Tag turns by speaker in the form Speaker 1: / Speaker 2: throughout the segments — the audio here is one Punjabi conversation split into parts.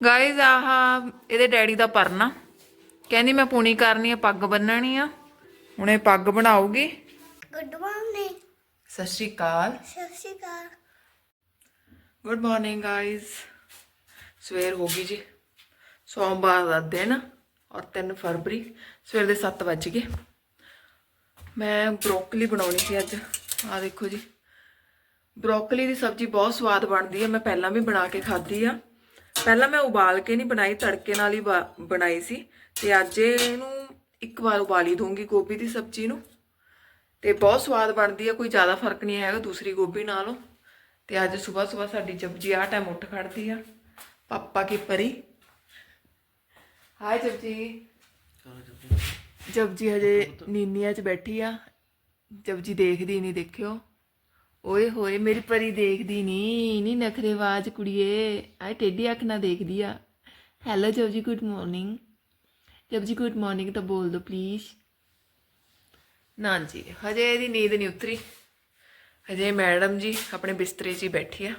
Speaker 1: ਗਾਇਜ਼ ਆਹ ਇਹਦੇ ਡੈਡੀ ਦਾ ਪਰਨਾ। ਕਹਿੰਦੀ ਮੈਂ ਪੂਣੀ ਕਰਨੀ ਆ ਪੱਗ ਬੰਨਣੀ ਆ। ਹੁਣ ਇਹ ਪੱਗ ਬਣਾਉਗੀ
Speaker 2: good morning
Speaker 1: Sat Sri Akal.
Speaker 2: Sat Sri Akal.
Speaker 1: Good morning guys ਸਵੇਰ ਹੋ ਗਈ ਜੀ। ਸੋਮਵਾਰ ਦਾ ਦਿਨ ਔਰ 3 ਫਰਵਰੀ। ਸਵੇਰ ਦੇ 7 ਵੱਜ ਗਏ। ਮੈਂ ਬਰੋਕਲੀ ਬਣਾਉਣੀ ਸੀ ਅੱਜ। ਆ ਦੇਖੋ ਜੀ। ਬਰੋਕਲੀ ਦੀ ਸਬਜ਼ੀ ਬਹੁਤ ਸਵਾਦ ਬਣਦੀ ਹੈ ਮੈਂ ਪਹਿਲਾਂ ਵੀ ਬਣਾ ਕੇ ਖਾਧੀ ਆ। ਪਹਿਲਾਂ ਮੈਂ ਉਬਾਲ ਕੇ ਨਹੀਂ ਬਣਾਈ, ਤੜਕੇ ਨਾਲ ਹੀ ਬਾ- ਬਣਾਈ ਸੀ ਤੇ ਅੱਜ ਇਹਨੂੰ ਇੱਕ ਵਾਰ ਉਬਾਲੀ ਦੂੰਗੀ ਗੋਭੀ ਦੀ ਸਬਜ਼ੀ ਨੂੰ। ਤੇ ਬਹੁਤ ਸਵਾਦ ਬਣਦੀ ਹੈ ਕੋਈ ਜ਼ਿਆਦਾ ਫ਼ਰਕ ਨਹੀਂ ਹੈਗਾ ਦੂਸਰੀ ਗੋਭੀ ਨਾਲੋਂ। ਤੇ ਅੱਜ ਸਵੇਰ ਸਵੇਰ ਸਾਡੀ ਜਪਜੀ ਆ ਟਾਈਮ ਉੱਠ ਖੜਦੀ ਆ। ਪਾਪਾ ਕੀ ਪਰੀ? ਹਾਏ ਜਪਜੀ। ਜਪਜੀ ਹਜੇ ਨੀਨੀਆਂ 'ਚ ਬੈਠੀ ਆ। ਜਪਜੀ ਦੇਖਦੀ ਨਹੀਂ, ਦੇਖਿਓ। ਓਏ ਹੋਏ, ਮੇਰੀ ਪਰੀ ਦੇਖਦੀ ਨਹੀਂ ਨਹੀਂ ਨਖਰੇਵਾਜ ਕੁੜੀਏ। ਆਏ ਟੇਢੀ ਅੱਖ ਨਾਲ ਦੇਖਦੀ ਆ। ਹੈਲੋ ਜਬ ਜੀ good morning Japji good morning ਤਾਂ ਬੋਲ ਦੋ ਪਲੀਜ਼ ਨਾ ਜੀ, ਹਜੇ ਇਹਦੀ ਨੀਂਦ ਨਹੀਂ ਉਤਰੀ। ਹਜੇ ਮੈਡਮ ਜੀ ਆਪਣੇ ਬਿਸਤਰੇ 'ਚ ਹੀ ਬੈਠੀ ਆ।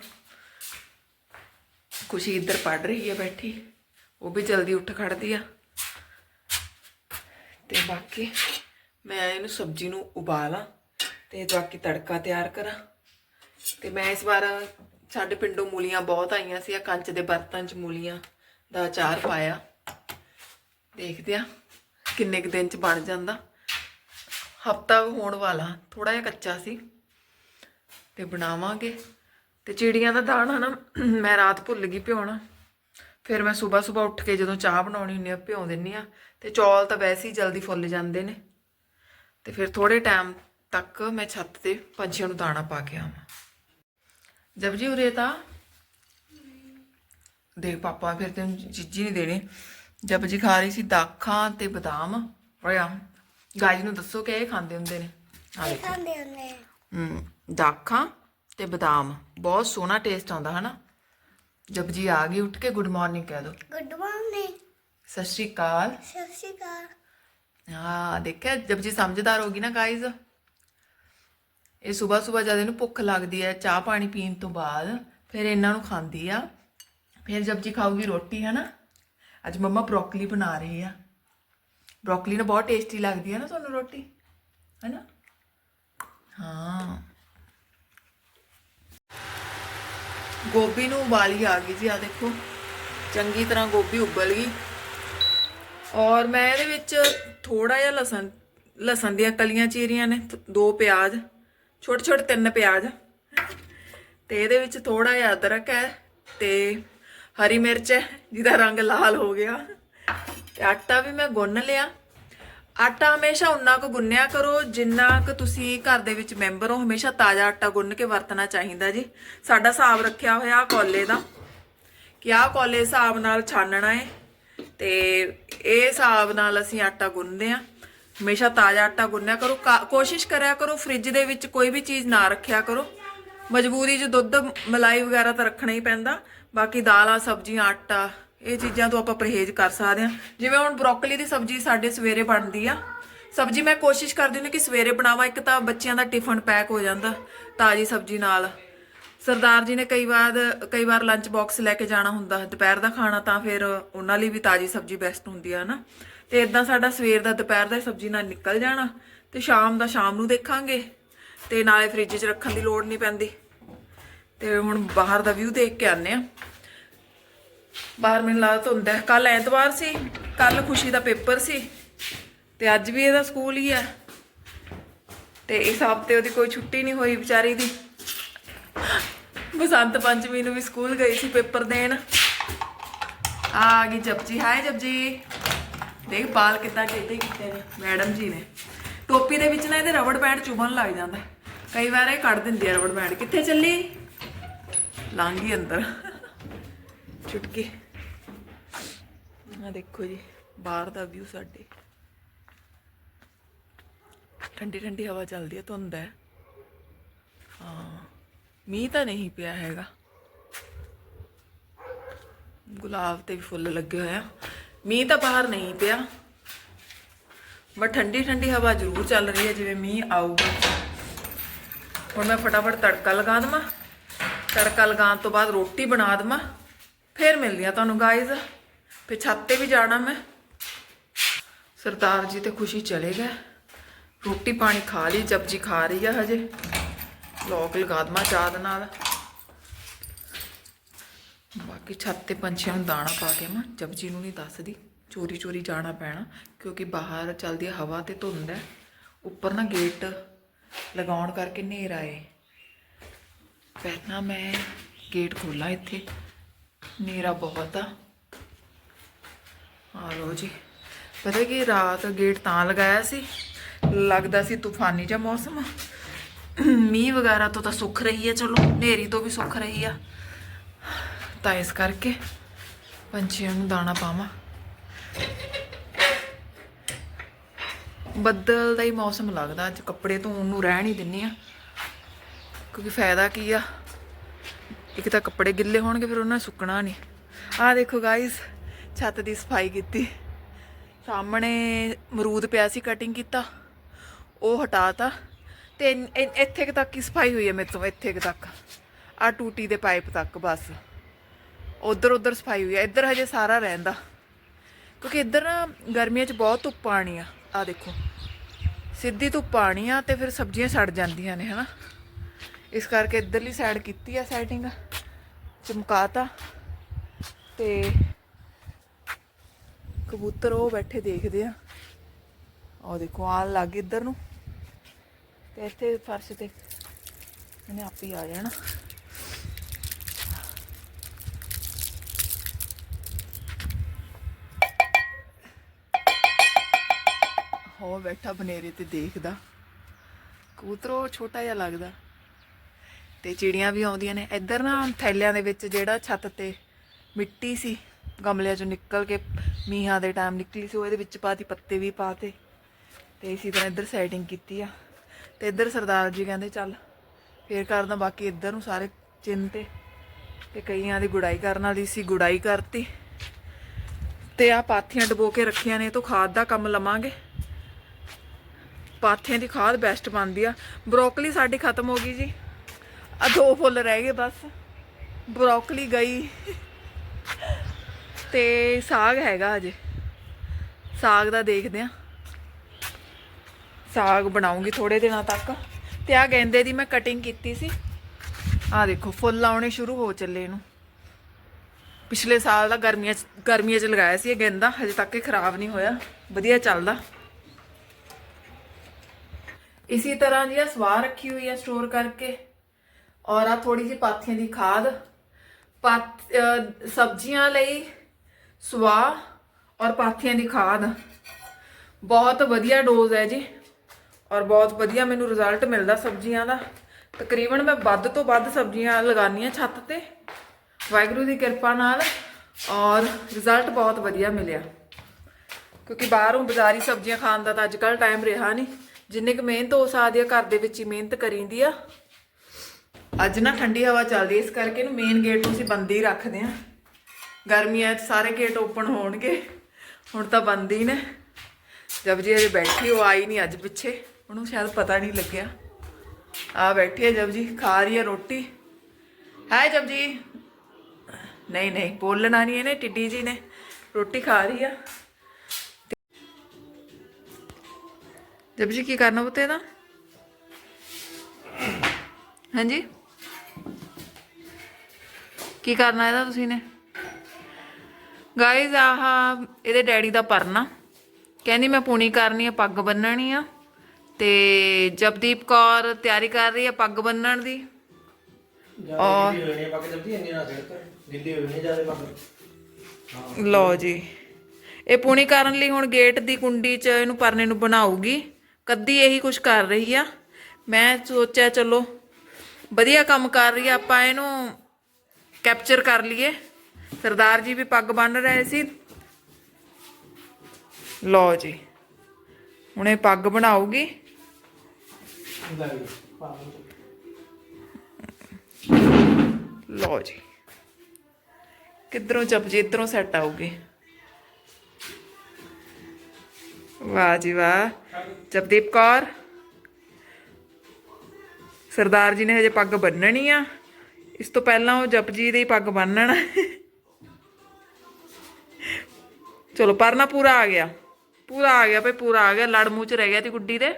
Speaker 1: ਖੁਸ਼ੀ ਇੱਧਰ ਪੜ ਰਹੀ ਹੈ ਬੈਠੀ। ਉਹ ਵੀ ਜਲਦੀ ਉੱਠ ਖੜਦੀ ਆ। ਤੇ ਬਾਕੀ ਮੈਂ ਇਹਨੂੰ ਸਬਜ਼ੀ ਨੂੰ ਉਬਾਲਾਂ ਤੇ ਬਾਕੀ ਤੜਕਾ ਤਿਆਰ ਕਰਾਂ। ਤੇ ਮੈਂ ਇਸ ਵਾਰ ਸਾਡੇ ਪਿੰਡੋਂ ਮੂਲੀਆਂ ਬਹੁਤ ਆਈਆਂ ਸੀ ਆ ਕੰਚ ਦੇ ਬਰਤਨ 'ਚ ਮੂਲੀਆਂ ਦਾ ਅਚਾਰ ਪਾਇਆ। ਦੇਖਦੇ ਆ ਕਿੰਨੇ ਕੁ ਦਿਨ 'ਚ ਬਣ ਜਾਂਦਾ। ਹਫਤਾ ਹੋਣ ਵਾਲਾ ਥੋੜਾ ਜਿਹਾ ਕੱਚਾ ਸੀ। ਤੇ ਬਣਾਵਾਂਗੇ। ਤੇ ਚਿੜੀਆਂ ਦਾ ਦਾਣਾ ਨਾ ਮੈਂ ਰਾਤ ਭੁੱਲ ਗਈ ਭਿਉਣਾ। ਫਿਰ ਮੈਂ ਸਵੇਰ ਸਵੇਰ ਉੱਠ ਕੇ ਜਦੋਂ ਚਾਹ ਬਣਾਉਣੀ ਹੁੰਦੀ ਆ, ਭਿਉਂ ਦਿੰਨੀ ਆ। ਤੇ ਚੌਲ ਤਾਂ ਵੈਸੇ ਹੀ ਜਲਦੀ ਫੁੱਲ ਜਾਂਦੇ ਨੇ। ਤੇ ਫਿਰ ਥੋੜੇ ਟਾਈਮ ਤੱਕ ਮੈਂ ਛੱਤ ਤੇ ਪੰਛੀਆਂ ਨੂੰ ਦਾਣਾ ਪਾ ਕੇ ਆਵਾਂ। ਜਬ ਜੀ ਉਰੇ ਤਾਂ। ਦੇਖ ਪਾਪਾ ਫਿਰ ਤੈਨੂੰ ਚੀਜ਼ੀ ਨਹੀਂ ਦੇਣੀ। ਜਬ ਜੀ ਖਾ ਰਹੀ ਸੀ ਦਾਖਾਂ ਤੇ ਬਦਾਮ। ਹੋਇਆ ਗਾਜ ਨੂੰ ਦੱਸੋ ਕਿ ਇਹ ਖਾਂਦੇ ਹੁੰਦੇ ਨੇ? ਆ ਦੇਖੋ।
Speaker 2: ਖਾਂਦੇ ਹੁੰਦੇ
Speaker 1: ਹਮ, ਦਾਖਾਂ ਤੇ ਬਦਾਮ। ਬਹੁਤ ਸੋਹਣਾ ਟੇਸਟ ਆਉਂਦਾ ਹਨਾ? ਜਬ ਜੀ ਆ ਗਈ ਉੱਠ ਕੇ ਗੁੱਡ ਮਾਰਨਿੰਗ ਕਹਿ ਦੋ।
Speaker 2: Good morning.
Speaker 1: ਸਤਿ ਸ਼੍ਰੀ ਅਕਾਲ।
Speaker 2: ਸਤਿ ਸ਼੍ਰੀ ਅਕਾਲ।
Speaker 1: ਹਾਂ ਦੇਖਿਆ? ਜਬ ਜੀ ਸਮਝਦਾਰ ਹੋ ਗਈ ਨਾ ਗਾਇਜ਼? ਇਹ ਸਵੇਰ ਸਵੇਰ ਜਦ ਇਹਨੂੰ ਭੁੱਖ ਲੱਗਦੀ ਹੈ, ਚਾਹ ਪਾਣੀ ਪੀਣ ਤੋਂ ਬਾਅਦ ਫਿਰ ਇਹਨਾਂ ਨੂੰ ਖਾਂਦੀ ਆ। ਫਿਰ ਜਬ ਜੀ ਖਾਊਗੀ ਰੋਟੀ ਹੈ ਨਾ ਅੱਜ ਮੰਮਾ ਬ੍ਰੋਕਲੀ ਬਣਾ ਰਹੀ ਆ। ਬ੍ਰੋਕਲੀ ਨਾ ਬਹੁਤ ਟੇਸਟੀ ਲੱਗਦੀ ਹੈ ਨਾ ਤੁਹਾਨੂੰ ਰੋਟੀ ਹੈ ਨਾ ਹਾਂ। ਗੋਭੀ ਨੂੰ ਉਬਾਲੀ ਆ ਗਈ ਜੀ ਆ ਦੇਖੋ। ਚੰਗੀ ਤਰ੍ਹਾਂ ਗੋਭੀ ਉਬਲ ਗਈ। ਔਰ ਮੈਂ ਇਹਦੇ ਵਿੱਚ ਥੋੜਾ ਜਿਹਾ ਲਸਣ ਲਸਣ ਦੀਆਂ ਕਲੀਆਂ ਚੀਰੀਆਂ ਨੇ, ਦੋ ਪਿਆਜ਼। ਛੋਟੇ ਛੋਟੇ ਤਿੰਨ ਪਿਆਜ਼। ਤੇ ਇਹਦੇ ਵਿੱਚ ਥੋੜਾ ਜਿਹਾ ਅਦਰਕ ਹੈ ਤੇ ਹਰੀ ਮਿਰਚ ਹੈ, ਜਿਹਦਾ ਰੰਗ ਲਾਲ ਹੋ ਗਿਆ। ਤੇ ਆਟਾ ਵੀ ਮੈਂ ਗੁੰਨ ਲਿਆ। ਆਟਾ ਹਮੇਸ਼ਾ ਉਨਾ ਕੁ ਗੁੰਨਿਆ ਕਰੋ, ਜਿੰਨਾ ਕੁ ਤੁਸੀਂ ਘਰ ਦੇ ਵਿੱਚ ਮੈਂਬਰ ਹੋ, ਹਮੇਸ਼ਾ ਤਾਜ਼ਾ ਆਟਾ ਗੁੰਨ ਕੇ ਵਰਤਣਾ ਚਾਹੀਦਾ ਜੀ। ਸਾਡਾ ਹਿਸਾਬ ਰੱਖਿਆ ਹੋਇਆ ਕੋਲੇ ਦਾ ਕਿ ਆਹ ਕੋਲੇ ਹਿਸਾਬ ਨਾਲ ਛਾਨਣਾ ਹੈ ਤੇ ਇਹ ਹਿਸਾਬ ਨਾਲ ਅਸੀਂ ਆਟਾ ਗੁੰਨਦੇ ਆ। ਹਮੇਸ਼ਾ ਤਾਜ਼ਾ ਆਟਾ ਗੁੰਨਿਆ ਕਰੋ, ਕਾ- ਕੋਸ਼ਿਸ਼ ਕਰਿਆ ਕਰੋ ਫ੍ਰਿਜ ਦੇ ਵਿੱਚ ਕੋਈ ਵੀ ਚੀਜ਼ ਨਾ ਰੱਖਿਆ ਕਰੋ। ਮਜਬੂਰੀ 'ਚ ਦੁੱਧ, ਮਲਾਈ ਵਗੈਰਾ ਤਾਂ ਰੱਖਣਾ ਹੀ ਪੈਂਦਾ। ਬਾਕੀ ਦਾਲਾਂ ਸਬਜ਼ੀਆਂ, ਆਟਾ, ਇਹ ਚੀਜ਼ਾਂ ਤੋਂ ਆਪਾਂ ਪਰਹੇਜ਼ ਕਰ ਸਕਦੇ ਹਾਂ। ਜਿਵੇਂ ਹੁਣ ਬਰੋਕਲੀ ਦੀ ਸਬਜ਼ੀ ਸਾਡੇ ਸਵੇਰੇ ਬਣਦੀ ਆ। ਸਬਜ਼ੀ ਮੈਂ ਕੋਸ਼ਿਸ਼ ਕਰਦੀ ਹਾਂ ਕਿ ਸਵੇਰੇ ਬਣਾਵਾਂ, ਇੱਕ ਤਾਂ ਬੱਚਿਆਂ ਦਾ ਟਿਫਨ ਪੈਕ ਹੋ ਜਾਂਦਾ, ਤਾਜ਼ੀ ਸਬਜ਼ੀ ਨਾਲ। ਸਰਦਾਰ ਜੀ ਨੇ ਕਈ ਵਾਰ ਕਈ ਵਾਰ ਲੰਚ ਬਾਕਸ ਲੈ ਕੇ ਜਾਣਾ ਹੁੰਦਾ, ਦੁਪਹਿਰ ਦਾ ਖਾਣਾ ਤਾਂ ਫਿਰ ਉਹਨਾਂ ਲਈ ਵੀ ਤਾਜ਼ੀ ਸਬਜ਼ੀ ਬੈਸਟ ਹੁੰਦੀ ਆ ਨਾ ਤੇ ਇਦਾਂ ਸਾਡਾ ਸਵੇਰ ਦਾ, ਦੁਪਹਿਰ ਦਾ ਸਬਜ਼ੀ ਨਾਲ ਨਿਕਲ ਜਾਣਾ ਤੇ ਸ਼ਾਮ ਦਾ, ਸ਼ਾਮ ਨੂੰ ਦੇਖਾਂਗੇ ਤੇ ਨਾਲੇ ਫ੍ਰਿਜ 'ਚ ਰੱਖਣ ਦੀ ਲੋੜ ਨਹੀਂ ਪੈਂਦੀ। ਤੇ ਹੁਣ ਬਾਹਰ ਦਾ ਵਿਊ ਦੇਖ ਕੇ ਆਨੇ ਆ ਬਾਹਰ ਮੈਨੂੰ ਲੱਗਦਾ ਹੁੰਦਾ ਕੱਲ ਐਤਵਾਰ ਸੀ ਕੱਲ ਖੁਸ਼ੀ ਦਾ ਪੇਪਰ ਸੀ ਤੇ ਅੱਜ ਵੀ ਇਹਦਾ ਸਕੂਲ ਹੀ ਆ ਤੇ ਇਸ ਹਫ਼ਤੇ ਉਹਦੀ ਕੋਈ ਛੁੱਟੀ ਨਹੀਂ ਹੋਈ ਵਿਚਾਰੀ ਦੀ। ਬਸੰਤ ਪੰਚਮੀ ਨੂੰ ਵੀ ਸਕੂਲ ਗਈ ਸੀ ਪੇਪਰ ਦੇਣ। ਆ ਗਈ ਜਪਜੀ। ਹਾਏ ਜਪਜੀ। ਦੇਖ ਬਾਲ ਕਿੱਦਾਂ ਟੇਢੇ ਕੀਤੇ ਨੇ, ਮੈਡਮ ਜੀ ਨੇ। ਟੋਪੀ ਦੇ ਵਿੱਚ ਨਾ ਇਹਦੇ ਰਬੜ ਬੈਂਡ ਚੁਭਣ ਲੱਗ ਜਾਂਦਾ। ਕਈ ਵਾਰ ਇਹ ਕੱਢ ਦਿੰਦੀ ਆ ਰਬੜ ਬੈਂਡ। ਕਿੱਥੇ ਚੱਲੀ? ਲੰਘ ਅੰਦਰ। ਚੁਟਕੀ। ਆ ਦੇਖੋ ਜੀ, ਬਾਹਰ ਦਾ ਵਿਊ ਸਾਡੇ। ਠੰਡੀ ਠੰਡੀ ਹਵਾ ਚੱਲਦੀ ਹੈ ਧੁੰਦ ਹੈ। ਹਾਂ, ਮੀਂਹ ਤਾਂ ਨਹੀਂ ਪਿਆ ਹੈਗਾ। ਗੁਲਾਬ ਤੇ ਵੀ ਫੁੱਲ ਲੱਗੇ ਹੋਏ ਆ। ਮੀਂਹ ਤਾਂ ਬਾਹਰ ਨਹੀਂ ਪਿਆ। ਬਟ ਠੰਡੀ ਠੰਡੀ ਹਵਾ ਜ਼ਰੂਰ ਚੱਲ ਰਹੀ ਹੈ, ਜਿਵੇਂ ਮੀਂਹ ਆਊਗਾ। ਹੁਣ ਮੈਂ ਫਟਾਫਟ ਤੜਕਾ ਲਗਾ ਦਵਾਂ। ਤੜਕਾ ਲਗਾਉਣ ਤੋਂ ਬਾਅਦ ਰੋਟੀ ਬਣਾ ਦਵਾਂ। ਫੇਰ ਮਿਲਦੀ ਆ ਤੁਹਾਨੂੰ ਗਾਇਜ਼ ਫੇ ਛੱਤ ਤੇ ਵੀ ਜਾਣਾ ਮੈਂ। ਸਰਦਾਰ ਜੀ ਤੇ ਖੁਸ਼ੀ ਚਲੇ ਗਏ। ਰੋਟੀ ਪਾਣੀ ਖਾ ਲਈ ਜਪਜੀ ਖਾ ਰਹੀ ਆ ਹਜੇ। ਲੋਕ ਲਗਾ ਦਮਾ ਚਾਹ ਦੇ ਨਾਲ। ਬਾਕੀ ਛੱਤ ਤੇ ਪੰਛੀਆਂ ਨੂੰ ਦਾਣਾ ਪਾ ਕੇ ਮੈਂ ਜਪਜੀ ਨੂੰ ਨਹੀਂ ਦੱਸਦੀ। ਚੋਰੀ ਚੋਰੀ ਜਾਣਾ ਪੈਣਾ, ਕਿਉਂਕਿ ਬਾਹਰ ਚੱਲਦੀ ਹਵਾ ਤੇ ਧੁੰਦ ਹੈ। ਉੱਪਰ ਨਾ ਗੇਟ ਲਗਾਉਣ ਕਰਕੇ ਹਨੇਰਾ ਏ ਪਹਿਲਾਂ ਮੈਂ ਗੇਟ ਖੋਲਾਂ ਇੱਥੇ। ਹਨੇਰਾ ਬਹੁਤ ਆ। ਆ ਲੋ ਜੀ। ਪਤਾ ਕੀ ਰਾਤ ਗੇਟ ਤਾਂ ਲਗਾਇਆ ਸੀ, ਲੱਗਦਾ ਸੀ ਤੂਫਾਨੀ ਜਿਹਾ ਮੌਸਮ ਮੀਂਹ ਵਗੈਰਾ ਤੋਂ ਤਾਂ ਸੁੱਖ ਰਹੀ ਹੈ ਚਲੋ। ਹਨੇਰੀ ਤੋਂ ਵੀ ਸੁੱਖ ਰਹੀ ਆ। ਤਾਂ ਇਸ ਕਰਕੇ ਪੰਛੀਆਂ ਨੂੰ ਦਾਣਾ ਪਾਵਾਂ। ਬੱਦਲ ਦਾ ਹੀ ਮੌਸਮ ਲੱਗਦਾ, ਅੱਜ ਕੱਪੜੇ ਧੋਣ ਨੂੰ ਰਹਿਣ ਹੀ ਦਿੰਨੀ ਆ। ਕਿਉਂਕਿ ਫਾਇਦਾ ਕੀ ਆ? ਇੱਕ ਤਾਂ ਕੱਪੜੇ ਗਿੱਲੇ ਹੋਣਗੇ, ਫਿਰ ਉਹਨਾਂ ਸੁੱਕਣਾ ਨਹੀਂ। ਆਹ ਦੇਖੋ ਗਾਇਸ ਛੱਤ ਦੀ ਸਫ਼ਾਈ ਕੀਤੀ। ਸਾਹਮਣੇ ਮਰੂਦ ਪਿਆ ਸੀ ਕਟਿੰਗ ਕੀਤਾ। ਉਹ ਹਟਾਤਾ। ਤੇ ਇਨ- ਇੱਥੇ ਕੁ ਤੱਕ ਹੀ ਸਫ਼ਾਈ ਹੋਈ ਹੈ ਮੇਰੇ ਤੋਂ, ਇੱਥੇ ਕੁ ਤੱਕ। ਆ ਟੂਟੀ ਦੇ ਪਾਈਪ ਤੱਕ ਬਸ। ਉਧਰ ਉਧਰ ਸਫ਼ਾਈ ਹੋਈ ਆ। ਇੱਧਰ ਹਜੇ ਸਾਰਾ ਰਹਿੰਦਾ। ਕਿਉਂਕਿ ਇੱਧਰ ਨਾ ਗਰਮੀਆਂ 'ਚ ਬਹੁਤ ਧੁੱਪ ਆਣੀ ਆ ਆ ਦੇਖੋ। ਸਿੱਧੀ ਧੁੱਪ ਆਣੀ ਆ ਤੇ ਫਿਰ ਸਬਜ਼ੀਆਂ ਸੜ ਜਾਂਦੀਆਂ ਨੇ, ਹਨਾ? ਇਸ ਕਰਕੇ ਇੱਧਰਲੀ ਸਾਈਡ ਕੀਤੀ ਆ ਸੈਟਿੰਗ ਚਮਕਾਤਾ। ਤੇ ਕਬੂਤਰ ਉਹ ਬੈਠੇ ਦੇਖਦੇ ਆ। ਉਹ ਦੇਖੋ ਆਣ ਲੱਗ ਗਏ ਇੱਧਰ ਨੂੰ। ਤੇ ਇੱਥੇ ਫਰਸ਼ ਤੇ। ਇਹਨੇ ਆਪ ਹੀ ਆ ਜਾਣਾ। ਹੋ ਬੈਠਾ ਬਨੇਰੇ ਤੇ ਦੇਖਦਾ। ਕਬੂਤਰ ਉਹ ਛੋਟਾ ਜਿਹਾ ਲੱਗਦਾ। ਤੇ ਚਿੜੀਆਂ ਵੀ ਆਉਂਦੀਆਂ ਨੇ। ਇੱਧਰ ਨਾ ਥੈਲਿਆਂ ਦੇ ਵਿੱਚ ਜਿਹੜਾ ਛੱਤ ਤੇ ਮਿੱਟੀ ਸੀ, ਗਮਲਿਆਂ ਚੋਂ ਨਿਕਲ ਕੇ ਮੀਂਹਾਂ ਦੇ ਟਾਈਮ ਨਿਕਲੀ ਸੀ ਉਹ ਇਹਦੇ ਵਿੱਚ ਪਾਤੀ ਪੱਤੇ ਵੀ ਪਾਤੇ ਤੇ। ਇਸੇ ਤਰ੍ਹਾਂ ਇੱਧਰ ਸੈਟਿੰਗ ਕੀਤੀ ਆ। ਤੇ ਇੱਧਰ ਸਰਦਾਰ ਜੀ ਕਹਿੰਦੇ, ਚੱਲ, ਫੇਰ ਕਰਦਾ ਬਾਕੀ ਇੱਧਰ ਨੂੰ ਸਾਰੇ ਚਿੰਨ ਤੇ। ਤੇ ਕਈਆਂ ਦੀ ਗੁੜਾਈ ਕਰਨ ਵਾਲੀ ਸੀ, ਗੁੜਾਈ ਕਰਤੀ। ਤੇ ਆ ਪਾਥੀਆਂ ਡਬੋ ਕੇ ਰੱਖੀਆਂ ਨੇ ਤੋਂ ਖਾਦ ਦਾ ਕੰਮ ਲਵਾਂਗੇ। ਪਾਥਿਆਂ ਦੀ ਖਾਦ ਬੈਸਟ ਬਣਦੀ ਆ। ਬਰੋਕਲੀ ਸਾਡੀ ਖਤਮ ਹੋ ਗਈ ਜੀ। ਆ ਦੋ ਫੁੱਲ ਰਹਿ ਗਏ ਬਸ। ਬਰੋਕਲੀ, ਗਈ। ਤੇ ਸਾਗ ਹੈਗਾ ਅਜੇ ਸਾਗ ਦਾ ਦੇਖਦੇ ਆ। ਸਾਗ ਬਣਾਉਂਗੀ ਥੋੜੇ ਦਿਨਾਂ ਤੱਕ। ਤੇ ਆ ਗੈਂਦੇ ਦੀ ਮੈਂ ਕਟਿੰਗ ਕੀਤੀ ਸੀ। ਆ ਦੇਖੋ, ਫੁੱਲ ਆਉਣੇ ਸ਼ੁਰੂ ਹੋ ਚੱਲੇ ਇਹਨੂੰ। ਪਿਛਲੇ ਸਾਲ ਦਾ ਗਰਮੀਆਂ ਚ ਗਰਮੀਆਂ ਚ ਲਗਾਇਆ ਸੀ ਇਹ ਗੈਂਦਾ। ਹਜੇ ਤੱਕ ਇਹ ਖਰਾਬ ਨਹੀਂ ਹੋਇਆ। ਵਧੀਆ ਚੱਲਦਾ। ਇਸੇ ਤਰ੍ਹਾਂ ਦੀ ਆ, ਸਵਾਹ ਰੱਖੀ ਹੋਈ ਆ ਸਟੋਰ ਕਰਕੇ। ਔਰ ਆ ਥੋੜੀ ਜਿਹੀ ਪਾਥੀਆਂ ਦੀ ਖਾਦ, ਪਾਥ ਸਬਜ਼ੀਆਂ ਲਈ ਸਵਾਹ ਔਰ ਪਾਥੀਆਂ ਦੀ ਖਾਦ। ਬਹੁਤ ਵਧੀਆ ਡੋਜ਼ ਹੈ ਜੀ। ਔਰ ਬਹੁਤ ਵਧੀਆ ਮੈਨੂੰ ਰਿਜ਼ਲਟ ਮਿਲਦਾ ਸਬਜ਼ੀਆਂ ਦਾ। ਤਕਰੀਬਨ ਮੈਂ ਵੱਧ ਤੋਂ ਵੱਧ ਸਬਜ਼ੀਆਂ ਲਗਾਉਂਦੀ ਛੱਤ ਤੇ। ਵਾਹਿਗੁਰੂ ਦੀ ਕਿਰਪਾ ਨਾਲ ਔਰ ਰਿਜ਼ਲਟ ਬਹੁਤ ਵਧੀਆ ਮਿਲਿਆ। ਕਿਉਂਕਿ ਬਾਹਰੋਂ ਬਾਜ਼ਾਰੀ ਸਬਜ਼ੀਆਂ ਖਾਣ ਦਾ ਤਾਂ ਅੱਜ ਕੱਲ ਟਾਈਮ ਰਿਹਾ ਨਹੀਂ। ਜਿੰਨੇ ਕੁ ਮਿਹਨਤ ਹੋ ਸਕਦੀ ਆ, ਘਰ ਦੇ ਵਿੱਚ ਹੀ ਮਿਹਨਤ ਕਰੀਂਦੀ ਆ। ਅੱਜ ਨਾ ਠੰਡੀ ਹਵਾ ਚੱਲਦੀ ਇਸ ਕਰਕੇ ਇਹਨੂੰ ਮੇਨ ਗੇਟ ਨੂੰ ਅਸੀਂ ਬੰਦ ਹੀ ਰੱਖਦੇ ਆ। ਗਰਮੀਆਂ 'ਚ ਸਾਰੇ ਗੇਟ ਓਪਨ ਹੋਣਗੇ, ਹੁਣ ਤਾਂ ਬੰਦ ਹੀ ਨੇ। ਜਬ ਜੀ ਅਜੇ ਬੈਠੀ, ਉਹ ਆਈ ਨਹੀਂ ਅੱਜ ਪਿੱਛੇ, ਉਹਨੂੰ ਸ਼ਾਇਦ ਪਤਾ ਨਹੀਂ ਲੱਗਿਆ। ਆ ਬੈਠੀ ਹੈ ਜਬ ਜੀ, ਖਾ ਰਹੀ ਹੈ ਰੋਟੀ। ਹੈ ਜਬ ਜੀ? ਨਹੀਂ ਨਹੀਂ, ਬੋਲਣਾ ਨਹੀਂ ਇਹਨੇ, ਟਿੱਡੀ ਜੀ ਨੇ। ਰੋਟੀ ਖਾ ਰਹੀ ਆ। ਜਬ ਜੀ ਕੀ ਕਰਨਾ ਪੁੱਤੇ ਦਾ ਹਾਂਜੀ? ਕੀ ਕਰਨਾ ਇਹਦਾ ਤੁਸੀਂ ਨੇ? ਗਾਇਜ਼ ਆਹ ਇਹਦੇ ਡੈਡੀ ਦਾ ਪਰਨਾ। ਕਹਿੰਦੀ ਮੈਂ ਪੂਣੀ ਕਰਨੀ ਆ ਪੱਗ ਬੰਨਣੀ ਆ। ਤੇ ਜਪਦੀਪ ਕੌਰ ਤਿਆਰੀ ਕਰ ਰਹੀ ਆ ਪੱਗ ਬੰਨਣ ਦੀ।
Speaker 3: ਔਰ
Speaker 1: ਲਓ ਜੀ। ਇਹ ਪੂਣੀ ਕਰਨ ਲਈ ਹੁਣ ਗੇਟ ਦੀ ਕੁੰਡੀ 'ਚ ਇਹਨੂੰ ਪਰਨੇ ਨੂੰ ਬਣਾਉਗੀ ਕੱਦੀ ਇਹੀ ਕੁਝ ਕਰ ਰਹੀ ਆ। ਮੈਂ ਸੋਚਿਆ ਚਲੋ, ਵਧੀਆ ਕੰਮ ਕਰ ਰਹੀ ਆ, ਆਪਾਂ ਇਹਨੂੰ ਕੈਪਚਰ ਕਰ ਲਈਏ। ਸਰਦਾਰ ਜੀ ਵੀ ਪੱਗ ਬੰਨ ਰਹੇ ਸੀ। ਲਓ ਜੀ, ਹੁਣ ਇਹ ਪੱਗ ਬਣਾਉਗੀ ਲਓ ਜੀ, ਕਿੱਧਰੋਂ ਚੱਪ ਜੀ ਇੱਧਰੋਂ ਸੈੱਟ ਆਊਗੀ। ਵਾਹ ਜੀ ਵਾਹ। ਜਪਦੀਪ ਕੌਰ। ਸਰਦਾਰ ਜੀ ਨੇ ਹਜੇ ਪੱਗ ਬੰਨਣੀ ਆ। ਇਸ ਤੋਂ ਪਹਿਲਾਂ ਉਹ ਜਪਜੀ ਦੀ ਪੱਗ ਬੰਨਣ ਚਲੋ, ਪਰਨਾ ਪੂਰਾ ਆ ਗਿਆ। ਪੂਰਾ ਆ ਗਿਆ ਭਈ, ਪੂਰਾ ਆ ਗਿਆ। ਲੜ ਮੂੰਹ ਚ ਰਹਿ ਗਿਆ ਤੀ ਗੁੱਡੀ ਦੇ।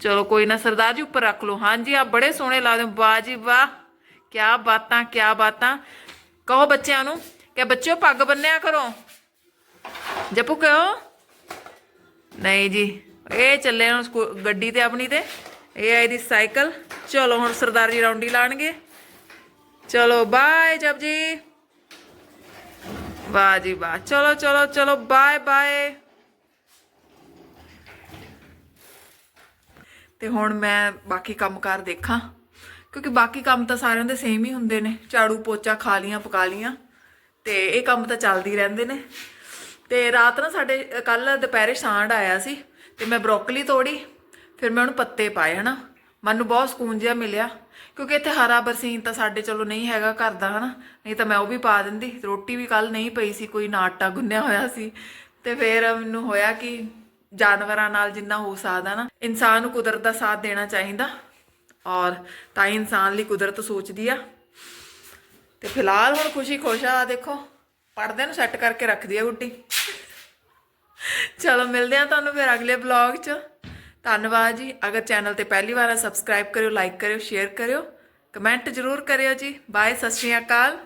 Speaker 1: ਚਲੋ, ਕੋਈ ਨਾ, ਸਰਦਾਰ ਜੀ ਉੱਪਰ ਰੱਖ ਲਓ। ਹਾਂਜੀ ਆ ਬੜੇ ਸੋਹਣੇ ਲੱਗਦੇ ਹੋ। ਵਾਹ ਜੀ ਵਾਹ। ਕੀ ਬਾਤਾਂ ਕੀ ਬਾਤਾਂ। ਕਹੋ ਬੱਚਿਆਂ ਨੂੰ ਕਿ ਬੱਚਿਓ, ਪੱਗ ਬੰਨਿਆ ਕਰੋ। ਜਪੂ ਕਹੋ ਨਹੀਂ ਜੀ, ਇਹ ਚੱਲੇ ਹੁਣ ਸਕੂ- ਗੱਡੀ ਤੇ ਆਪਣੀ ਤੇ। ਇਹ ਹੈ ਇਹਦੀ ਸਾਈਕਲ। ਚਲੋ ਹੁਣ ਸਰਦਾਰ ਜੀ ਰੌਂਡੀ ਲਾਣਗੇ। ਚਲੋ ਬਾਏ ਜਪ ਜੀ ਵਾਹ ਜੀ ਵਾਹ। ਚਲੋ ਚਲੋ ਚਲੋ ਬਾਏ ਬਾਏ ਤੇ ਹੁਣ ਮੈਂ ਬਾਕੀ ਕੰਮ ਕਰ ਦੇਖਾਂ। ਕਿਉਂਕਿ ਬਾਕੀ ਕੰਮ ਤਾਂ ਸਾਰਿਆਂ ਦੇ ਸੇਮ ਹੀ ਹੁੰਦੇ ਨੇ। ਝਾੜੂ ਪੋਚਾ ਖਾ ਲੀਆਂ, ਪਕਾ ਲੀਆਂ। ਤੇ ਇਹ ਕੰਮ ਤਾਂ ਚੱਲਦੀ ਰਹਿੰਦੇ ਨੇ। ਤੇ ਰਾਤ ਨਾ ਸਾਡੇ ਕੱਲ ਦੁਪਹਿਰੇ ਸਾਂਡ ਆਇਆ ਸੀ ਤੇ ਮੈਂ ਬਰੋਕਲੀ ਤੋੜੀ, ਫਿਰ ਮੈਂ ਉਹਨੂੰ ਪੱਤੇ ਪਾਏ, ਹਨਾ? ਮਨ ਨੂੰ ਬਹੁਤ ਸਕੂਨ ਜਿਹਾ ਮਿਲਿਆ, ਕਿਉਂਕਿ ਇੱਥੇ ਹਰਾ ਬਰਸੀਨ ਤਾਂ ਸਾਡੇ ਚਲੋ ਨਹੀਂ ਹੈਗਾ ਘਰ ਦਾ, ਹਨਾ? ਨਹੀਂ ਤਾਂ ਮੈਂ ਉਹ ਵੀ ਪਾ ਦਿੰਦੀ, ਰੋਟੀ ਵੀ ਕੱਲ ਨਹੀਂ ਪਈ ਸੀ, ਕੋਈ ਨਾ ਆਟਾ ਗੁੰਨਿਆ ਹੋਇਆ ਸੀ। ਤੇ ਫਿਰ ਮੈਨੂੰ ਹੋਇਆ ਕਿ ਜਾਨਵਰਾਂ ਨਾਲ ਜਿੰਨਾ ਹੋ ਸਕਦਾ ਨਾ, ਇਨਸਾਨ ਨੂੰ ਕੁਦਰਤ ਦਾ ਸਾਥ ਦੇਣਾ ਚਾਹੀਦਾ। ਔਰ ਤਾਂ ਹੀ ਇਨਸਾਨ ਲਈ ਕੁਦਰਤ ਸੋਚਦੀ ਆ। ਤੇ ਫਿਲਹਾਲ ਹੁਣ ਖੁਸ਼ੀ ਖੁਸ਼ ਆ, ਦੇਖੋ। ਪਰਦੇ ਨੂੰ ਸੈੱਟ ਕਰਕੇ ਰੱਖਦੀ ਆ ਗੁੱਡੀ। ਚਲੋ ਮਿਲਦੇ ਆ ਤੁਹਾਨੂੰ ਫਿਰ ਅਗਲੇ ਬਲੌਗ 'ਚ। ਧੰਨਵਾਦ ਜੀ। ਅਗਰ ਚੈਨਲ ਤੇ ਪਹਿਲੀ ਵਾਰ ਆ ਸਬਸਕ੍ਰਾਈਬ ਕਰਿਓ ਲਾਈਕ ਕਰਿਓ ਸ਼ੇਅਰ ਕਰਿਓ। ਕਮੈਂਟ ਜ਼ਰੂਰ ਕਰਿਓ ਜੀ। ਬਾਏ ਸਤਿ ਸ਼੍ਰੀ ਅਕਾਲ।